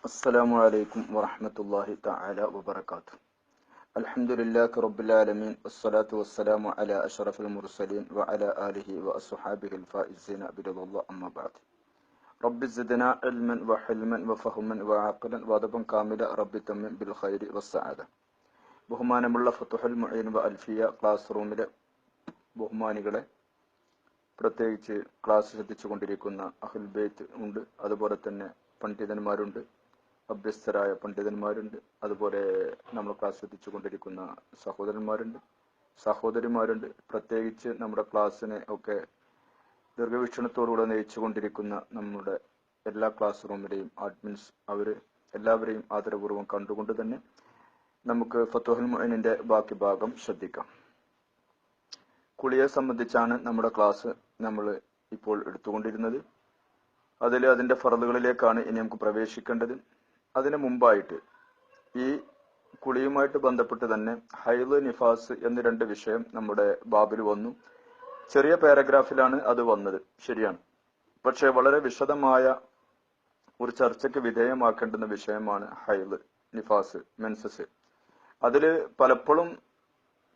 السلام عليكم ورحمة الله تعالى وبركاته الحمد لله رب العالمين والصلاة والسلام على أشرف المرسلين وعلى آله وأصحابه الفائزين برضا الله أما بعد رب زدنا علما وحلما وفهما وعقلا وادبا كاملا رب تمم بالخير والسعادة ബഹുമാനമുള്ള ഫത്തുഹൽ മുഈൻ വ അൽഫിയ ക്ലാസ് റൂമിലെ ബഹുമാനികളെ പ്രത്യേകിച്ച് ക്ലാസ് ശ്രദ്ധിച്ചുകൊണ്ടിരിക്കുന്ന അഹുൽ ബെയ്ത്ത് ഉണ്ട് അതുപോലെ തന്നെ പണ്ഡിതന്മാരുണ്ട് അഭ്യസ്തരായ പണ്ഡിതന്മാരുണ്ട്. അതുപോലെ നമ്മൾ ക്ലാസ് ശ്രദ്ധിച്ചുകൊണ്ടിരിക്കുന്ന സഹോദരന്മാരുണ്ട്. സഹോദരിമാരുണ്ട്. പ്രത്യേകിച്ച് നമ്മുടെ ക്ലാസ്സിനെ ഒക്കെ ദീർഘവീക്ഷണത്തോടുകൂടെ നയിച്ചുകൊണ്ടിരിക്കുന്ന നമ്മുടെ എല്ലാ ക്ലാസ് റൂമിലെയും അഡ്മിൻസ് അവർ എല്ലാവരെയും ആദരപൂർവം കണ്ടുകൊണ്ട് തന്നെ നമുക്ക് ഫത്തുഹൽ മൊയിനിന്റെ ബാക്കി ഭാഗം ശ്രദ്ധിക്കാം. കുളിയെ സംബന്ധിച്ചാണ് നമ്മുടെ ക്ലാസ് നമ്മൾ ഇപ്പോൾ എടുത്തുകൊണ്ടിരുന്നത്. അതിൽ അതിന്റെ ഫറലുകളിലേക്കാണ് ഇനി നമുക്ക് പ്രവേശിക്കേണ്ടത്. അതിനു മുമ്പായിട്ട് ഈ കുളിയുമായിട്ട് ബന്ധപ്പെട്ട് തന്നെ ഹൈൽ നിഫാസ് എന്ന രണ്ട് വിഷയം നമ്മുടെ ബാബിൽ വന്നു. ചെറിയ പാരഗ്രാഫിലാണ് അത് വന്നത്. ശരിയാണ്. പക്ഷെ വളരെ വിശദമായ ഒരു ചർച്ചയ്ക്ക് വിധേയമാക്കേണ്ടുന്ന വിഷയമാണ് ഹൈൽ നിഫാസ് മെൻസസ്. അതിൽ പലപ്പോഴും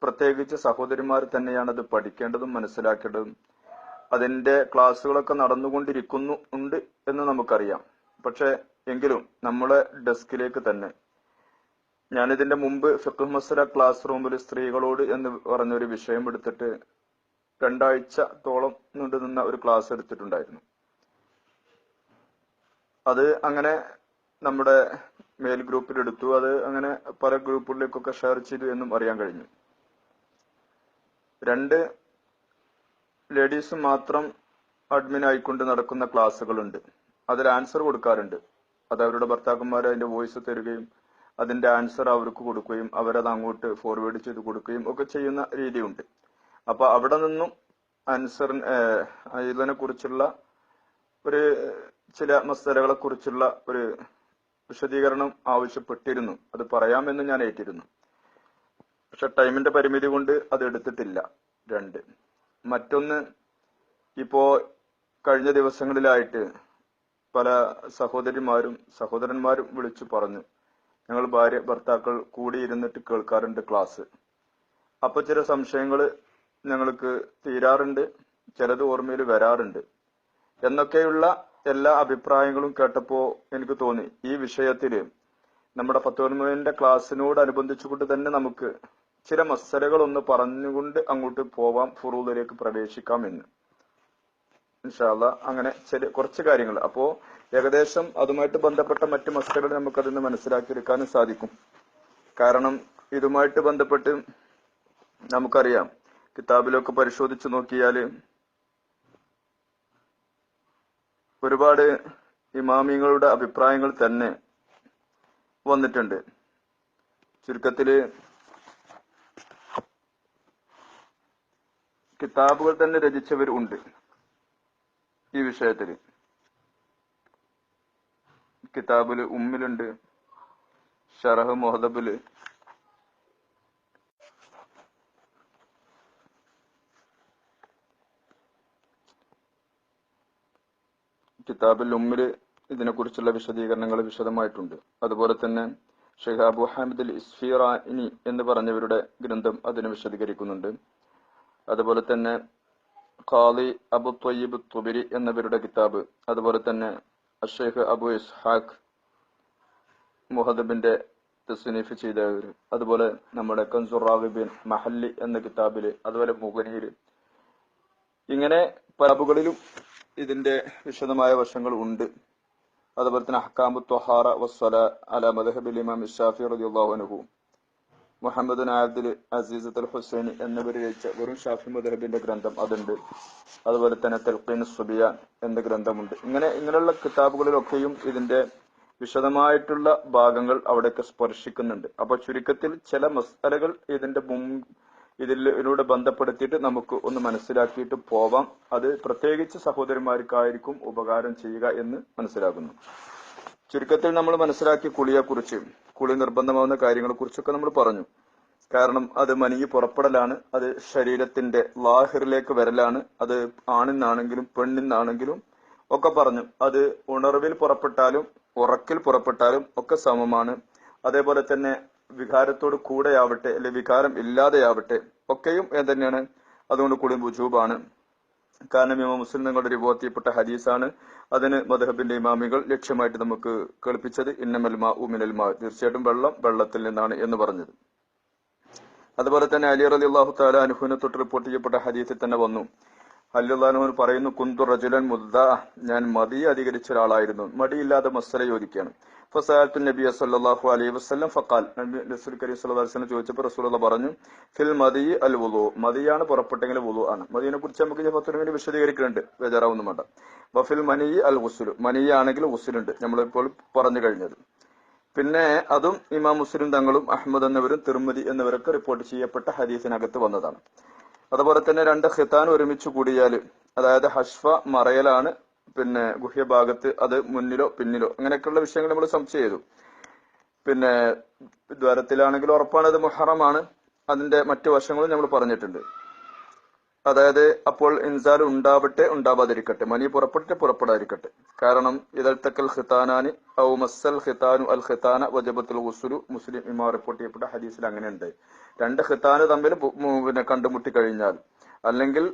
പ്രത്യേകിച്ച് സഹോദരിമാർ തന്നെയാണ് അത് പഠിക്കേണ്ടതും മനസ്സിലാക്കേണ്ടതും. അതിന്റെ ക്ലാസ്സുകളൊക്കെ നടന്നുകൊണ്ടിരിക്കുന്നു ഉണ്ട് എന്ന് നമുക്കറിയാം. പക്ഷെ എങ്കിലും നമ്മുടെ ഡെസ്കിലേക്ക് തന്നെ. ഞാൻ ഇതിന്റെ മുമ്പ് ഫിഖ് മസല ക്ലാസ് റൂമിൽ സ്ത്രീകളോട് എന്ന് പറഞ്ഞൊരു വിഷയം എടുത്തിട്ട് രണ്ടാഴ്ചത്തോളം നീണ്ടു നിന്ന ഒരു ക്ലാസ് എടുത്തിട്ടുണ്ടായിരുന്നു. അത് അങ്ങനെ നമ്മുടെ മെയിൽ ഗ്രൂപ്പിൽ എടുത്തു. അത് അങ്ങനെ പല ഗ്രൂപ്പുകളിലേക്കൊക്കെ ഷെയർ ചെയ്തു എന്നും അറിയാൻ കഴിഞ്ഞു. രണ്ട് ലേഡീസ് മാത്രം അഡ്മിൻ ആയിക്കൊണ്ട് നടക്കുന്ന ക്ലാസ്സുകളുണ്ട്. അതിൽ ആൻസർ കൊടുക്കാറുണ്ട്. അത് അവരുടെ ഭർത്താക്കന്മാർ അതിന്റെ വോയിസ് തരികയും അതിന്റെ ആൻസർ അവർക്ക് കൊടുക്കുകയും അവരത് അങ്ങോട്ട് ഫോർവേഡ് ചെയ്ത് കൊടുക്കുകയും ഒക്കെ ചെയ്യുന്ന രീതിയുണ്ട്. അപ്പൊ അവിടെ നിന്നും ആൻസർ ഇതിനെ കുറിച്ചുള്ള ഒരു ചില മസ്തലകളെ കുറിച്ചുള്ള ഒരു വിശദീകരണം ആവശ്യപ്പെട്ടിരുന്നു. അത് പറയാമെന്ന് ഞാൻ ഏറ്റിരുന്നു. പക്ഷെ ടൈമിന്റെ പരിമിതി കൊണ്ട് അത് എടുത്തിട്ടില്ല. രണ്ട്. മറ്റൊന്ന് ഇപ്പോ കഴിഞ്ഞ ദിവസങ്ങളിലായിട്ട് പല സഹോദരിമാരും സഹോദരന്മാരും വിളിച്ചു പറഞ്ഞു ഞങ്ങൾ ഭാര്യ ഭർത്താക്കൾ കൂടിയിരുന്നിട്ട് കേൾക്കാറുണ്ട് ക്ലാസ്. അപ്പൊ ചില സംശയങ്ങൾ ഞങ്ങൾക്ക് തീരാറുണ്ട് ചിലത് ഓർമ്മയിൽ വരാറുണ്ട്. എന്നൊക്കെയുള്ള എല്ലാ അഭിപ്രായങ്ങളും കേട്ടപ്പോ എനിക്ക് തോന്നി ഈ വിഷയത്തിൽ നമ്മുടെ പത്തൊൻപതിന്റെ ക്ലാസ്സിനോട് അനുബന്ധിച്ചുകൊണ്ട് തന്നെ നമുക്ക് ചില മസലകൾ ഒന്ന് പറഞ്ഞുകൊണ്ട് അങ്ങോട്ട് പോവാം ഫുറൂദിലേക്ക് പ്രവേശിക്കാം എന്ന്. ഇൻഷാല്ല അങ്ങനെ ചില കുറച്ച് കാര്യങ്ങൾ. അപ്പോ ഏകദേശം അതുമായിട്ട് ബന്ധപ്പെട്ട മറ്റ് മസ്തകൾ നമുക്ക് അതിന് മനസ്സിലാക്കിയെടുക്കാനും സാധിക്കും. കാരണം ഇതുമായിട്ട് ബന്ധപ്പെട്ട് നമുക്കറിയാം. കിതാബിലൊക്കെ പരിശോധിച്ചു നോക്കിയാൽ ഒരുപാട് ഇമാമിങ്ങളുടെ അഭിപ്രായങ്ങൾ തന്നെ വന്നിട്ടുണ്ട്. ചുരുക്കത്തിൽ കിതാബുകൾ തന്നെ രചിച്ചവർ ഉണ്ട് ഈ വിഷയത്തിൽ. കിതാബിൽ ഉമ്മിലുണ്ട് ഷറഹ് മൊഹദബിൽ. കിതാബിൽ ഉമ്മിൽ ഇതിനെക്കുറിച്ചുള്ള വിശദീകരണങ്ങൾ വിശദമായിട്ടുണ്ട്. അതുപോലെ തന്നെ ഷെയ്ഖ് അബു ഹാമിദ് ഇസ്ഫിറാനി എന്ന് പറഞ്ഞവരുടെ ഗ്രന്ഥം അതിനെ വിശദീകരിക്കുന്നുണ്ട്. അതുപോലെ തന്നെ ഖാലി അബു തൊയ്യബ് തുബിരി എന്നിവരുടെ കിതാബ്. അതുപോലെ തന്നെ അഷേഖ് അബു ഇസ്ഹാഖ് മുഹദബിന്റെ തസ്നീഫ് ചെയ്തവർ അതുപോലെ നമ്മുടെ കൻസുറാബിൻ മഹല്ലി എന്ന കിതാബിൽ അതുപോലെ മുഗനീര്. ഇങ്ങനെ പലബുകളിലും ഇതിന്റെ വിശദമായ വശങ്ങൾ ഉണ്ട്. അതുപോലെ തന്നെ അഹ്കാമു ത്വഹാറ വസ്വല അല മദഹബിൽ ഇമാം ഇഷാഫി റളിയല്ലാഹു അൻഹു. മുഹമ്മദ് നായബ്ദുൽ അസീസ് അൽ ഹുസൈൻ എന്നിവർ രചിച്ച വെറും ഷാഫി മുദഹബിന്റെ ഗ്രന്ഥം അതുണ്ട്. അതുപോലെ തന്നെ തെൽഖീൻ സുബിയ എന്ന ഗ്രന്ഥമുണ്ട്. ഇങ്ങനെ ഇങ്ങനെയുള്ള കിതാബുകളിലൊക്കെയും ഇതിന്റെ വിശദമായിട്ടുള്ള ഭാഗങ്ങൾ അവിടെയൊക്കെ സ്പർശിക്കുന്നുണ്ട്. അപ്പൊ ചുരുക്കത്തിൽ ചില മസാലകൾ ഇതിന്റെ മുമ്പ് ഇതിലൂടെ ബന്ധപ്പെടുത്തിയിട്ട് നമുക്ക് ഒന്ന് മനസ്സിലാക്കിയിട്ട് പോവാം. അത് പ്രത്യേകിച്ച് സഹോദരന്മാർക്കായിരിക്കും ഉപകാരം ചെയ്യുക എന്ന് മനസ്സിലാക്കുന്നു. ചുരുക്കത്തിൽ നമ്മൾ മനസ്സിലാക്കിയ കുളിയെക്കുറിച്ച് കുളി നിർബന്ധമാവുന്ന കാര്യങ്ങളെക്കുറിച്ചൊക്കെ നമ്മൾ പറഞ്ഞു. കാരണം അത് മനിക്ക് പുറപ്പെടലാണ് അത് ശരീരത്തിന്റെ ലാഹിറിലേക്ക് വരലാണ് അത് ആണിന്നാണെങ്കിലും പെണ്ണിന്നാണെങ്കിലും ഒക്കെ പറഞ്ഞു. അത് ഉണർവിൽ പുറപ്പെട്ടാലും ഉറക്കിൽ പുറപ്പെട്ടാലും ഒക്കെ സമമാണ്. അതേപോലെ തന്നെ വികാരത്തോട് കൂടെയാവട്ടെ അല്ലെ വികാരം ഇല്ലാതെയാവട്ടെ ഒക്കെയും തന്നെയാണ് അതുകൊണ്ട് കുളി വുജൂബാണ്. കാരണം ഇമാം മുസ്ലിം നിങ്ങളുടെ ബോധ്യപ്പെട്ട ഹദീസാണ്. അതിന് മദഹബിന്റെ ഇമാമികൾ ലക്ഷ്യമായിട്ട് നമുക്ക് കേൾപ്പിച്ചത് ഇന്നമൽ മാ ഉമിനൽ മാ. തീർച്ചയായിട്ടും വെള്ളം വെള്ളത്തിൽ നിന്നാണ് എന്ന് പറഞ്ഞത്. അതുപോലെ തന്നെ അലി അലി അള്ളാഹു താല അനുഹുവിനെ തൊട്ട് റിപ്പോർട്ട് ചെയ്യപ്പെട്ട ഹദീസിൽ തന്നെ വന്നു. അലി പറയുന്നു കുന്തു റജുലൻ മുദ്ദ. ഞാൻ മതി അധികരിച്ച ഒരാളായിരുന്നു. മടിയില്ലാതെ മസല ചോദിക്കുകയാണ്. സല്ലല്ലാഹു അലൈഹി വസല്ലം ഫഖാൽ നബി റസൂൽ കരീം സല്ലല്ലാഹു അലൈഹി വസല്ലം ചോദിച്ചപ്പോൾ റസൂലുള്ള പറഞ്ഞു ഫിൽ മദി അൽ വുളു മദിയാണ് പുറപ്പെട്ടെങ്കിൽ വുളു ആണ്. മതിയെ കുറിച്ച് നമുക്ക് പത്ത് മിനിറ്റ് വിശദീകരിക്കുന്നുണ്ട് ബേജാറാവൊന്നും വേണ്ട വഫിൽ മനി അൽ ഗുസുൽ മനിയാണെങ്കിൽ ഗുസുലുണ്ട് നമ്മളിപ്പോൾ പറഞ്ഞു കഴിഞ്ഞത്. പിന്നെ അതും ഇമാം മുസ്ലിം തങ്ങളും അഹമ്മദ് എന്നിവരും തിരുമതി എന്നിവരൊക്കെ റിപ്പോർട്ട് ചെയ്യപ്പെട്ട ഹദീസിനകത്ത് വന്നതാണ്. അതുപോലെ തന്നെ രണ്ട് ഖിത്താൻ ഒരുമിച്ച് കൂടിയാൽ അതായത് ഹഷ്ഫ മറയലാണ് പിന്നെ ഗുഹ്യഭാഗത്ത് അത് മുന്നിലോ പിന്നിലോ അങ്ങനെയൊക്കെയുള്ള വിഷയങ്ങൾ നമ്മൾ സംശയം ചെയ്തു. പിന്നെ ദ്വാരത്തിലാണെങ്കിൽ ഉറപ്പാണ് അത് മുഹറമാണ്. അതിന്റെ മറ്റു വശങ്ങളും നമ്മൾ പറഞ്ഞിട്ടുണ്ട്. അതായത് അപ്പോൾ ഇൻസാൽ ഉണ്ടാവട്ടെ ഉണ്ടാവാതിരിക്കട്ടെ. മനി പുറപ്പെട്ടിട്ട് പുറപ്പെടാതിരിക്കട്ടെ. കാരണം ഇതൽത്തക്കൽ ഖിത്താനാനി ഔ മസ്സൽ ഖിത്താനു അൽ ഖിത്താന വജബത്തുൽ ഹുസുലു മുസ്ലിം ഇമാ റിപ്പോർട്ട് ചെയ്യപ്പെട്ട ഹദീസിൽ അങ്ങനെയുണ്ട്. രണ്ട് ഖിത്താന് തമ്മിൽ പിന്നെ കണ്ടുമുട്ടി കഴിഞ്ഞാൽ അല്ലെങ്കിൽ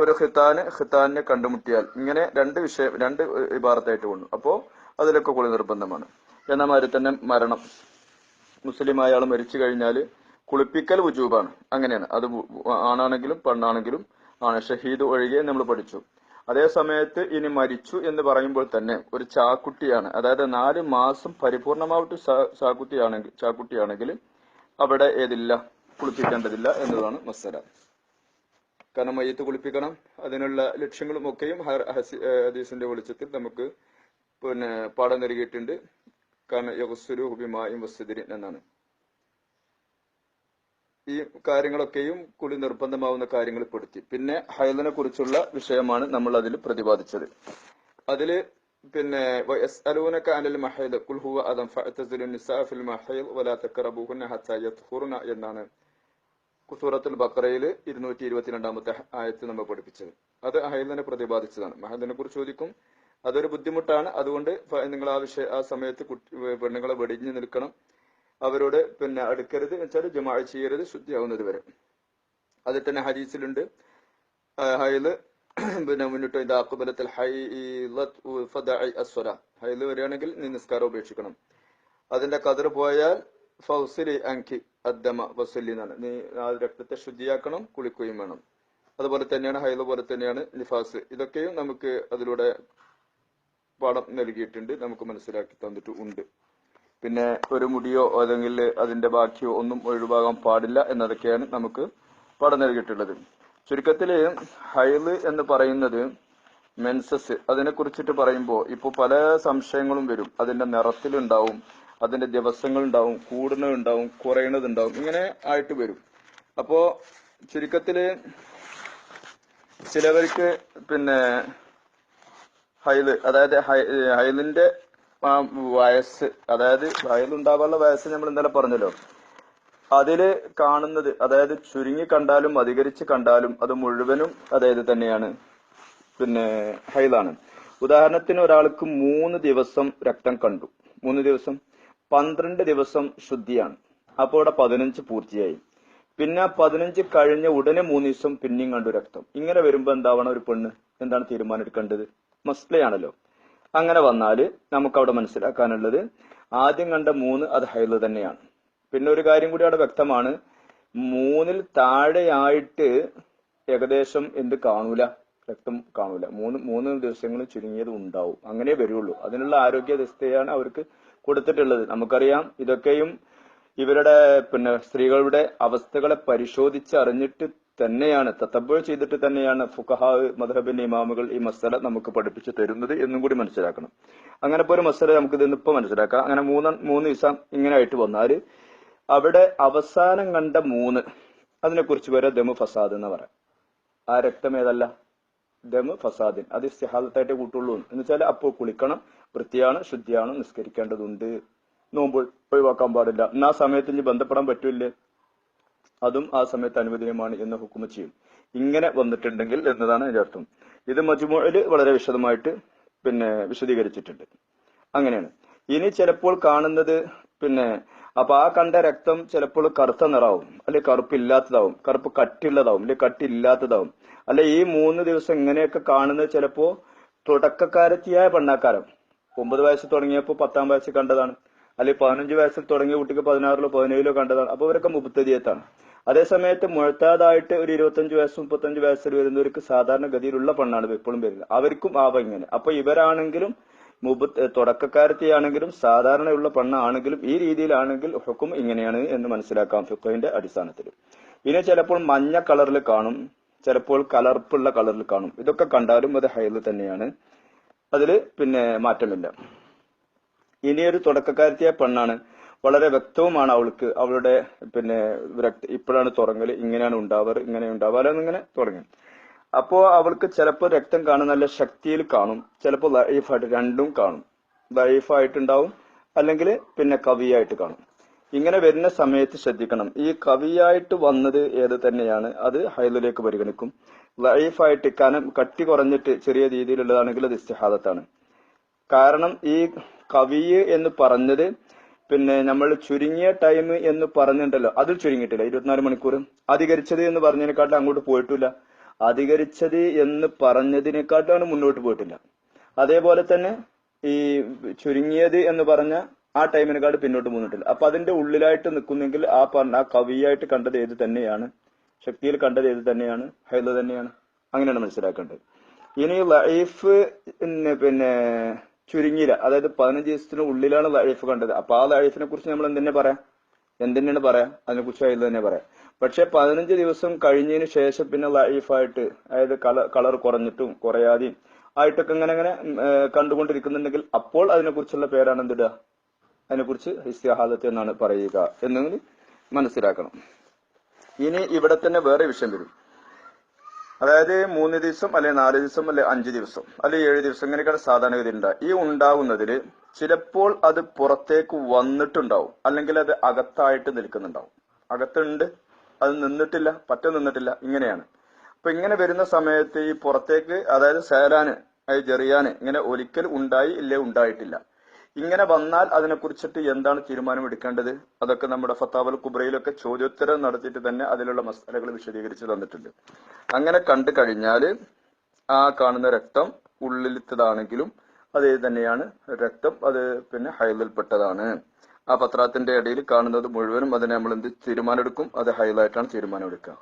ഒരു ഹിത്താന് ഹിത്താനെ കണ്ടുമുട്ടിയാൽ ഇങ്ങനെ രണ്ട് വിഷയം രണ്ട് ഇബാറത്തായിട്ട് കൊണ്ടു അപ്പോ അതിലൊക്കെ കുളി നിർബന്ധമാണ്. എന്ന മാതിരി തന്നെ മരണം. മുസ്ലിം അയാൾ മരിച്ചു കഴിഞ്ഞാൽ കുളിപ്പിക്കൽ വുജൂബാണ്. അങ്ങനെയാണ്. അത് ആണാണെങ്കിലും പെണ്ണാണെങ്കിലും ആണ്. ഷഹീദ് ഒഴികെ നമ്മൾ പഠിച്ചു. അതേ സമയത്ത് ഇനി മരിച്ചു എന്ന് പറയുമ്പോൾ തന്നെ ഒരു ചാക്കുട്ടിയാണ്. അതായത് നാല് മാസം പരിപൂർണമായിട്ട് ചാക്കുട്ടിയാണെങ്കിൽ ചാക്കുട്ടിയാണെങ്കിൽ അവിടെ ഏതില്ല? കുളിപ്പിക്കേണ്ടതില്ല എന്നതാണ് മസല കാരണം മയ്യത്ത് കുളിപ്പിക്കണം. അതിനുള്ള ലക്ഷ്യങ്ങളും ഒക്കെയും ഹദീസിന്റെ വെളിച്ചത്തിൽ നമുക്ക് പിന്നെ പാഠം നൽകിയിട്ടുണ്ട്. കാരണം യഹുസുരു ഹുബിമായും വസ്തുതിരി എന്നാണ്. ഈ കാര്യങ്ങളൊക്കെയും കുളി നിർബന്ധമാവുന്ന കാര്യങ്ങൾ പെടുത്തി. പിന്നെ ഹൈദനെ കുറിച്ചുള്ള വിഷയമാണ് നമ്മൾ അതിൽ പ്രതിപാദിച്ചത്. അതിൽ പിന്നെ അനിൽ മഹൈദ് ഖുൽ ഹുവ അദം ഫഅതസിലു നിസാ ഫിൽ മഹൈദ് വലാ തഖറബൂഹുന്ന ഹത്താ യത്ഹുറുന എന്നാണ് സൂറത്തുൽ ബക്കറയിൽ ഇരുന്നൂറ്റി ഇരുപത്തിരണ്ടാമത്തെ ആയത്ത് നമ്മൾ പഠിപ്പിച്ചത്. അത് ഹൈലിനെ പ്രതിപാദിച്ചതാണ്. മഹദിനെ കുറിച്ച് ചോദിക്കും. അതൊരു ബുദ്ധിമുട്ടാണ്. അതുകൊണ്ട് നിങ്ങൾ ആ വിഷയ ആ സമയത്ത് പെണ്ണുങ്ങളെ വെടിഞ്ഞു നിൽക്കണം. അവരോട് പിന്നെ അടുക്കരുത് വെച്ചാൽ ജമാ ചെയ്യരുത് ശുദ്ധിയാവുന്നത് വരെ. അതിൽ തന്നെ ഹരീസിലുണ്ട് ഹൈൽ പിന്നെ മുന്നിട്ട് ഇത് അക്കുബലത്തിൽ ഹൈൽ വരികയാണെങ്കിൽ നിസ്കാരം ഉപേക്ഷിക്കണം. അതിന്റെ കതിർ പോയാൽ ഫൗസിലി അങ്കി അദ്ദമ വസുലി എന്നാണ്. നീ ആ രക്തത്തെ ശുദ്ധിയാക്കണം കുളിക്കുകയും വേണം. അതുപോലെ തന്നെയാണ് ഹൈദ പോലെ തന്നെയാണ് നിഫാസ് ഇതൊക്കെയും നമുക്ക് അതിലൂടെ പാഠം നൽകിയിട്ടുണ്ട്. നമുക്ക് മനസ്സിലാക്കി തന്നിട്ട് ഉണ്ട്. പിന്നെ ഒരു മുടിയോ അല്ലെങ്കിൽ അതിന്റെ ബാക്കിയോ ഒന്നും ഒഴിവാകാൻ പാടില്ല എന്നതൊക്കെയാണ് നമുക്ക് പാഠം നൽകിയിട്ടുള്ളത്. ചുരുക്കത്തിൽ ഹൈൽ എന്ന് പറയുന്നത് മെൻസസ്. അതിനെ കുറിച്ചിട്ട് പറയുമ്പോൾ ഇപ്പൊ പല സംശയങ്ങളും വരും. അതിന്റെ നിറത്തിലുണ്ടാവും. അതിന്റെ ദിവസങ്ങൾ ഉണ്ടാവും കൂടുന്നതുണ്ടാവും കുറയണതുണ്ടാവും ഇങ്ങനെ ആയിട്ട് വരും. അപ്പോ ചുരുക്കത്തിൽ ചിലവർക്ക് പിന്നെ ഹൈൽ അതായത് ഹൈലിന്റെ വയസ്സ് അതായത് ഹൈലുണ്ടാവാനുള്ള വയസ്സ് നമ്മൾ ഇന്നലെ പറഞ്ഞല്ലോ. അതിൽ കാണുന്നത് അതായത് ചുരുങ്ങി കണ്ടാലും അധികരിച്ച് കണ്ടാലും അത് മുഴുവനും അതായത് തന്നെയാണ്. പിന്നെ ഹൈലാണ്. ഉദാഹരണത്തിന് ഒരാൾക്ക് മൂന്ന് ദിവസം രക്തം കണ്ടു. മൂന്ന് ദിവസം? പന്ത്രണ്ട് ദിവസം ശുദ്ധിയാണ്. അപ്പോൾ ഇവിടെ പതിനഞ്ച് പൂർത്തിയായി. പിന്നെ പതിനഞ്ച് കഴിഞ്ഞ ഉടനെ മൂന്ന് ദിവസം പിന്നെയും കണ്ടു രക്തം. ഇങ്ങനെ വരുമ്പോ എന്താവണം ഒരു പെണ്ണ്? എന്താണ് തീരുമാനം എടുക്കേണ്ടത്? മസ്ലയാണല്ലോ അങ്ങനെ വന്നാൽ നമുക്ക് അവിടെ മനസ്സിലാക്കാനുള്ളത് ആദ്യം കണ്ട മൂന്ന് അത് ഹൈൽ തന്നെയാണ്. പിന്നെ ഒരു കാര്യം കൂടി അവിടെ വ്യക്തമാണ്. മൂന്നിൽ താഴെയായിട്ട് ഏകദേശം എന്ത് കാണൂല? രക്തം കാണൂല. മൂന്ന് മൂന്ന് ദിവസങ്ങൾ ചുരുങ്ങിയത് ഉണ്ടാവും. അങ്ങനെ വരുള്ളൂ. അതിനുള്ള ആരോഗ്യ വ്യവസ്ഥയാണ് അവർക്ക് കൊടുത്തിട്ടുള്ളത്. നമുക്കറിയാം ഇതൊക്കെയും ഇവരുടെ പിന്നെ സ്ത്രീകളുടെ അവസ്ഥകളെ പരിശോധിച്ച് അറിഞ്ഞിട്ട് തന്നെയാണ് തത്തബ് ചെയ്തിട്ട് തന്നെയാണ് ഫുഖഹാ മധബിന്റെ ഇമാമുകൾ ഈ മസല നമുക്ക് പഠിപ്പിച്ചു തരുന്നത് എന്നും കൂടി മനസ്സിലാക്കണം. അങ്ങനെ ഇപ്പോൾ ഒരു മസല നമുക്ക് ഇതിന്ന് ഇപ്പൊ മനസ്സിലാക്കാം. അങ്ങനെ മൂന്ന് മൂന്ന് ദിവസം ഇങ്ങനെ ആയിട്ട് വന്നാൽ അവിടെ അവസാനം കണ്ട മൂന്ന് അതിനെക്കുറിച്ച് വരെ ദമു ഫസാദ് എന്ന് പറയാം. ആ രക്തം ഏതല്ല? ദമ് ഫസാദിൻ. അത് ഇസ്തിഹാദത്തായിട്ട് കൂട്ടുള്ളൂ. എന്ന് വെച്ചാൽ അപ്പോൾ കുളിക്കണം വൃത്തിയാണ് ശുദ്ധിയാണ് നിസ്കരിക്കേണ്ടതുണ്ട്. നോമ്പ് ഒഴിവാക്കാൻ പാടില്ല. എന്നാ സമയത്ത് ഇനി ബന്ധപ്പെടാൻ പറ്റൂല്ലേ? അതും ആ സമയത്ത് അനുവദനീയമാണ് എന്ന് ഹുക്കുമ ചെയ്യും. ഇങ്ങനെ വന്നിട്ടുണ്ടെങ്കിൽ എന്നതാണ് അതിന്റെ അർത്ഥം. ഇത് മജുമോയിൽ വളരെ വിശദമായിട്ട് പിന്നെ വിശദീകരിച്ചിട്ടുണ്ട്. അങ്ങനെയാണ്. ഇനി ചിലപ്പോൾ കാണുന്നത് പിന്നെ അപ്പൊ ആ കണ്ട രക്തം ചിലപ്പോൾ കറുത്ത നിറാവും അല്ലെ കറുപ്പില്ലാത്തതാവും കറുപ്പ് കട്ടിയുള്ളതാവും അല്ലെ കട്ടിയില്ലാത്തതാവും. അല്ലെ ഈ മൂന്ന് ദിവസം ഇങ്ങനെയൊക്കെ കാണുന്നത് ചിലപ്പോ തുടക്കക്കാരത്തിയായ പെണ്ണാക്കാരം. ഒമ്പത് വയസ്സ് തുടങ്ങിയപ്പോൾ പത്താം വയസ്സിൽ കണ്ടതാണ്. അല്ലെ പതിനഞ്ച് വയസ്സിൽ തുടങ്ങിയ കുട്ടിക്ക് പതിനാറിലോ പതിനേഴിലോ കണ്ടതാണ്. അപ്പൊ അവരൊക്കെ മുപ്പത്തതിയത്താണ് അതേസമയത്ത് മുഴത്താതായിട്ട് ഒരു ഇരുപത്തഞ്ച് വയസ്സ് മുപ്പത്തഞ്ച് വയസ്സിൽ വരുന്നവർക്ക് സാധാരണ ഗതിയിലുള്ള പെണ്ണാണ് എപ്പോഴും വരുന്നത്. അവർക്കും ആവാം ഇങ്ങനെ അപ്പൊ ഇവരാണെങ്കിലും മുബ് തുടക്കക്കാരത്തെയാണെങ്കിലും സാധാരണയുള്ള പെണ്ണാണെങ്കിലും ഈ രീതിയിലാണെങ്കിൽ ഹുക്കും ഇങ്ങനെയാണ് എന്ന് മനസ്സിലാക്കാം ഫുക്കോയിന്റെ അടിസ്ഥാനത്തിൽ. പിന്നെ ചിലപ്പോൾ മഞ്ഞ കളറിൽ കാണും ചിലപ്പോൾ കലർപ്പുള്ള കളറിൽ കാണും. ഇതൊക്കെ കണ്ടാലും അത് ഹൈൽ തന്നെയാണ്. അതിൽ പിന്നെ മാറ്റമില്ല. ഇനിയൊരു തുടക്കക്കാരത്തിയായ പെണ്ണാണ്. വളരെ വ്യക്തവുമാണ് അവൾക്ക്. അവളുടെ പിന്നെ ഇപ്പോഴാണ് തുടങ്ങൽ ഇങ്ങനെയാണ് ഉണ്ടാവാറ്. ഇങ്ങനെ ഉണ്ടാവാറ്. എന്നിങ്ങനെ തുടങ്ങി. അപ്പോ അവൾക്ക് ചിലപ്പോൾ രക്തം കാണും നല്ല ശക്തിയിൽ കാണും. ചിലപ്പോൾ ലൈഫായിട്ട് രണ്ടും കാണും. ലൈഫായിട്ടുണ്ടാവും അല്ലെങ്കിൽ പിന്നെ കവിയായിട്ട് കാണും. ഇങ്ങനെ വരുന്ന സമയത്ത് ശ്രദ്ധിക്കണം. ഈ കവിയായിട്ട് വന്നത് ഏത് തന്നെയാണ് അത് ഹൈലിലേക്ക് പരിഗണിക്കും. ലൈഫായിട്ട് കനം കട്ടി കുറഞ്ഞിട്ട് ചെറിയ രീതിയിലുള്ളതാണെങ്കിൽ അത് ഇസ്തിഹാദത്താണ്. കാരണം ഈ കവി എന്ന് പറഞ്ഞത് പിന്നെ നമ്മൾ ചുരുങ്ങിയ ടൈം എന്ന് പറഞ്ഞിട്ടുണ്ടല്ലോ അതിൽ ചുരുങ്ങിയിട്ടില്ല. ഇരുപത്തിനാല് മണിക്കൂർ. അധികരിച്ചത് എന്ന് പറഞ്ഞതിനെക്കാട്ടിൽ അങ്ങോട്ട് പോയിട്ടില്ല. അധികരിച്ചത് എന്ന് പറഞ്ഞതിനെക്കാട്ടാണ് മുന്നോട്ട് പോയിട്ടില്ല. അതേപോലെ തന്നെ ഈ ചുരുങ്ങിയത് എന്ന് പറഞ്ഞ ആ ടൈമിനെക്കാട്ട് പിന്നോട്ട് പോന്നിട്ടില്ല. അപ്പൊ അതിന്റെ ഉള്ളിലായിട്ട് നിൽക്കുന്നെങ്കിൽ ആ പറഞ്ഞ ആ കവിയായിട്ട് കണ്ടത് ഏത് തന്നെയാണ്? ശക്തിയിൽ കണ്ടത് ഏത് തന്നെയാണ്? ഹൈല തന്നെയാണ്. അങ്ങനെയാണ് മനസ്സിലാക്കേണ്ടത്. ഇനി ലൈഫ് പിന്നെ ചുരുങ്ങിയില്ല. അതായത് പതിനഞ്ച് ദിവസത്തിന് ഉള്ളിലാണ് ലൈഫ് കണ്ടത്. അപ്പൊ ആ ലൈഫിനെ കുറിച്ച് നമ്മൾ എന്തെന്നെ പറയാം? എന്തെന്നെയാണ് പറയാം? അതിനെ കുറിച്ച് ഹൈദ തന്നെ പറയാം. പക്ഷെ പതിനഞ്ച് ദിവസം കഴിഞ്ഞതിന് ശേഷം പിന്നെ ലൈഫായിട്ട് അതായത് കളർ കളർ കുറഞ്ഞിട്ടും കുറയാതെയും ആയിട്ടൊക്കെ ഇങ്ങനെ ഇങ്ങനെ കണ്ടുകൊണ്ടിരിക്കുന്നുണ്ടെങ്കിൽ അപ്പോൾ അതിനെക്കുറിച്ചുള്ള പേരാണ് എന്തിടുക? അതിനെക്കുറിച്ച് ഇസ്തിഹാദത്ത് എന്നാണ് പറയുക എന്നെങ്കിൽ മനസ്സിലാക്കണം. ഇനി ഇവിടെ തന്നെ വേറെ വിഷയം വരും. അതായത് മൂന്ന് ദിവസം അല്ലെ നാല് ദിവസം അല്ലെ അഞ്ച് ദിവസം അല്ലെ ഏഴ് ദിവസം ഇങ്ങനെയൊക്കെയാണ് സാധാരണഗതി ഉണ്ടാവുക ഈ ഉണ്ടാവുന്നതിൽ ചിലപ്പോൾ അത് പുറത്തേക്ക് വന്നിട്ടുണ്ടാവും. അല്ലെങ്കിൽ അത് അകത്തായിട്ട് നിൽക്കുന്നുണ്ടാവും. അകത്തുണ്ട് അത് നിന്നിട്ടില്ല പറ്റ നിന്നിട്ടില്ല ഇങ്ങനെയാണ്. അപ്പൊ ഇങ്ങനെ വരുന്ന സമയത്ത് ഈ പുറത്തേക്ക് അതായത് സേലാന് ജെറിയാന് ഇങ്ങനെ ഒരിക്കൽ ഉണ്ടായി ഇല്ലേ ഉണ്ടായിട്ടില്ല. ഇങ്ങനെ വന്നാൽ അതിനെ കുറിച്ചിട്ട് എന്താണ് തീരുമാനം എടുക്കേണ്ടത്? അതൊക്കെ നമ്മുടെ ഫത്താവൽ കുബ്രയിലൊക്കെ ചോദ്യോത്തരം നടത്തിയിട്ട് തന്നെ അതിലുള്ള മസാലകൾ വിശദീകരിച്ച് തന്നിട്ടുണ്ട്. അങ്ങനെ കണ്ടു കഴിഞ്ഞാൽ ആ കാണുന്ന രക്തം ഉള്ളിലത്തതാണെങ്കിലും അതേ തന്നെയാണ് രക്തം അത് പിന്നെ ഹൈലിൽപ്പെട്ടതാണ് ആ പത്രത്തിന്റെ ഇടയിൽ കാണുന്നത് മുഴുവനും അതിനെ നമ്മൾ എന്ത് തീരുമാനം എടുക്കും അത് ഹൈലൈറ്റാണ് തീരുമാനം എടുക്കുക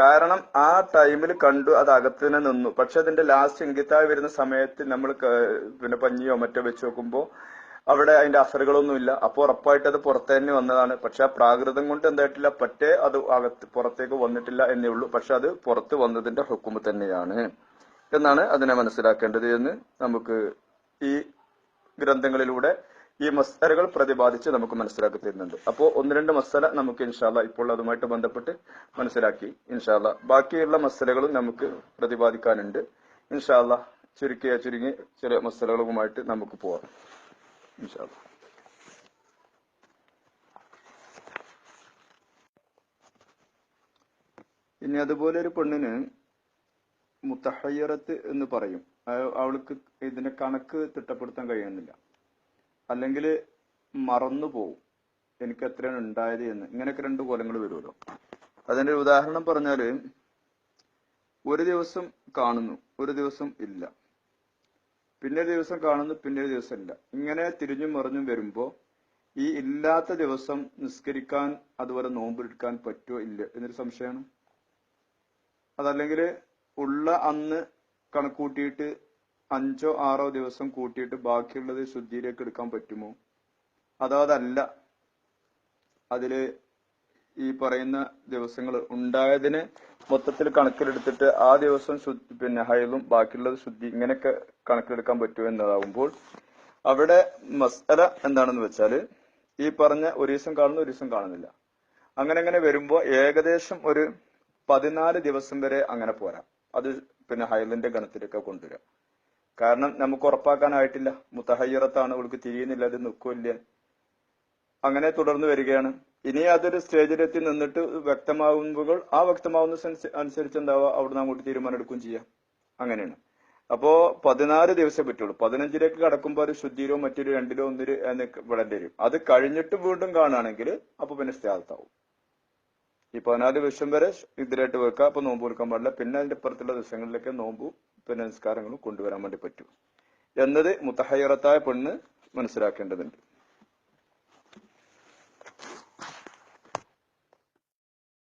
കാരണം ആ ടൈമിൽ കണ്ടു അത് അകത്തിന് നിന്നു. പക്ഷെ അതിന്റെ ലാസ്റ്റ് ഇംഗിത്തായി വരുന്ന സമയത്ത് നമ്മൾ പിന്നെ പഞ്ഞിയോ മറ്റോ വെച്ച് നോക്കുമ്പോൾ അവിടെ അതിന്റെ അസറുകളൊന്നുമില്ല അപ്പോൾ ഉറപ്പായിട്ട് അത് പുറത്തു തന്നെ വന്നതാണ്. പക്ഷെ ആ പ്രാകൃതം കൊണ്ട് എന്തായിട്ടില്ല. പറ്റേ അത് അകത്ത് പുറത്തേക്ക് വന്നിട്ടില്ല എന്നേ ഉള്ളൂ. പക്ഷെ അത് പുറത്ത് വന്നതിന്റെ ഹുക്കുമ് തന്നെയാണ്. എന്നാണ് അതിനെ മനസ്സിലാക്കേണ്ടത് എന്ന് നമുക്ക് ഈ ഗ്രന്ഥങ്ങളിലൂടെ ഈ മസ്തലകൾ പ്രതിപാദിച്ച് നമുക്ക് മനസ്സിലാക്കി തരുന്നുണ്ട്. അപ്പോൾ ഒന്ന് രണ്ട് മസല നമുക്ക് ഇൻഷാല്ല ഇപ്പോൾ അതുമായിട്ട് ബന്ധപ്പെട്ട് മനസ്സിലാക്കി. ഇൻഷാല്ല ബാക്കിയുള്ള മസലകളും നമുക്ക് പ്രതിപാദിക്കാനുണ്ട്. ഇൻഷാല്ല ചുരുക്കിയ ചുരുങ്ങി ചില മസലകളുമായിട്ട് നമുക്ക് പോവാം. ഇൻഷാല്ല ഇനി അതുപോലെ ഒരു പെണ്ണിന് മുത്തഹയ്യറത്ത് എന്ന് പറയും. അവൾക്ക് ഇതിന്റെ കണക്ക് തിട്ടപ്പെടുത്താൻ കഴിയുന്നില്ല. അല്ലെങ്കിൽ മറന്നു പോവും എനിക്ക് എത്രയാണ് ഉണ്ടായത് എന്ന്. ഇങ്ങനെയൊക്കെ രണ്ട് കൊലങ്ങൾ വരുമല്ലോ. അതിന്റെ ഉദാഹരണം പറഞ്ഞാൽ ഒരു ദിവസം കാണുന്നു ഒരു ദിവസം ഇല്ല. പിന്നെ ഒരു ദിവസം കാണുന്നു പിന്നെ ഒരു ദിവസം ഇല്ല. ഇങ്ങനെ തിരിഞ്ഞും മറിഞ്ഞും വരുമ്പോ ഈ ഇല്ലാത്ത ദിവസം നിസ്കരിക്കാൻ അതുപോലെ നോമ്പെടുക്കാൻ പറ്റുമോ ഇല്ല എന്നൊരു സംശയമാണ്. അതല്ലെങ്കിൽ ഉള്ള അന്ന് കണക്കൂട്ടിയിട്ട് അഞ്ചോ ആറോ ദിവസം കൂട്ടിയിട്ട് ബാക്കിയുള്ളത് ശുദ്ധിയിലേക്ക് എടുക്കാൻ പറ്റുമോ? അതോ അതല്ല അതിൽ ഈ പറയുന്ന ദിവസങ്ങൾ ഉണ്ടായതിന് മൊത്തത്തിൽ കണക്കിലെടുത്തിട്ട് ആ ദിവസം ശുദ്ധി പിന്നെ ഹൈലും ബാക്കിയുള്ളത് ശുദ്ധി ഇങ്ങനെയൊക്കെ കണക്കിലെടുക്കാൻ പറ്റുമോ എന്നതാവുമ്പോൾ അവിടെ മസല എന്താണെന്ന് വെച്ചാൽ ഈ പറഞ്ഞ ഒരു ദിവസം കാണുന്നു ഒരു ദിവസം കാണുന്നില്ല. അങ്ങനെ അങ്ങനെ വരുമ്പോൾ ഏകദേശം ഒരു പതിനാല് ദിവസം വരെ അങ്ങനെ പോരാ. അത് പിന്നെ ഹൈലിന്റെ ഗണത്തിലൊക്കെ കൊണ്ടുവരാം. കാരണം നമുക്ക് ഉറപ്പാക്കാനായിട്ടില്ല. മുത്തഹയ്യറത്താണ് അവൾക്ക് തിരിയുന്നില്ല അത് നിൽക്കില്ല അങ്ങനെ തുടർന്ന് വരികയാണ്. ഇനി അതൊരു സ്റ്റേജിലെത്തി നിന്നിട്ട് വ്യക്തമാകുമ്പോൾ ആ വ്യക്തമാവുന്ന അനുസരിച്ച് എന്താവുക അവിടുന്ന് അങ്ങോട്ട് തീരുമാനം ചെയ്യാം. അങ്ങനെയാണ്. അപ്പോ പതിനാല് ദിവസം പറ്റുള്ളൂ. പതിനഞ്ചിലേക്ക് കടക്കുമ്പോൾ ഒരു ശുദ്ധിയിലോ മറ്റൊരു രണ്ടിലോ ഒന്നിൽ വിടേണ്ടി വരും. അത് കഴിഞ്ഞിട്ട് വീണ്ടും കാണുകയാണെങ്കിൽ അപ്പൊ പിന്നെ സ്ഥലത്താവും ഈ പതിനാല് ദിവസം വരെ ഇതിലായിട്ട് വെക്കുക. അപ്പൊ നോമ്പ് കൊടുക്കാൻ പാടില്ല. പിന്നെ അതിന്റെ ഇപ്പുറത്തുള്ള ദിവസങ്ങളിലൊക്കെ നോമ്പും പിന്നെ നിസ്കാരങ്ങളും കൊണ്ടുവരാൻ വേണ്ടി പറ്റും. എന്നത് മുത്തഹയ്യറത്തായ പെണ്ണ് മനസ്സിലാക്കേണ്ടതുണ്ട്.